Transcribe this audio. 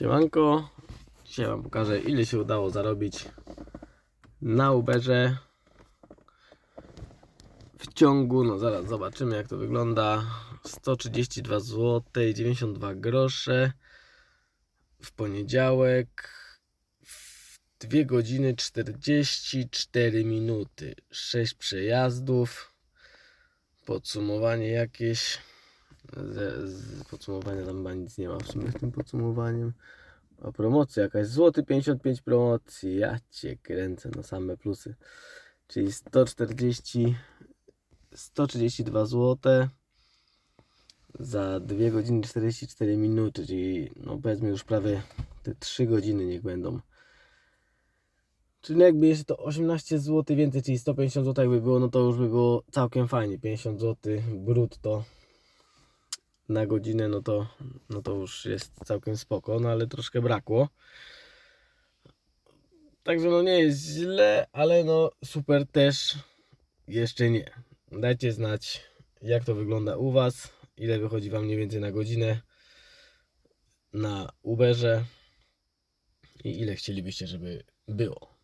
Siemanko, dzisiaj Wam pokażę ile się udało zarobić na Uberze. W ciągu, no zaraz zobaczymy jak to wygląda. 132 zł 92 grosze w poniedziałek. W 2 godziny 44 minuty. 6 przejazdów. Podsumowanie jakieś z, z podsumowania tam chyba nic nie ma w sumie z tym podsumowaniem. A promocja jakaś, złoty 55 promocji, ja cię kręcę na same plusy. Czyli 140, 132 zł za 2 godziny 44 minuty, czyli no powiedzmy już prawie te 3 godziny niech będą. Czyli jakby jeszcze to 18 zł więcej, czyli 150 zł jakby było, no to już by było całkiem fajnie. 50 zł brutto na godzinę, no to, no to już jest całkiem spoko, no ale troszkę brakło. Także no nie jest źle, ale no super też jeszcze nie. Dajcie znać jak to wygląda u Was, ile wychodzi Wam mniej więcej na godzinę na Uberze i ile chcielibyście, żeby było.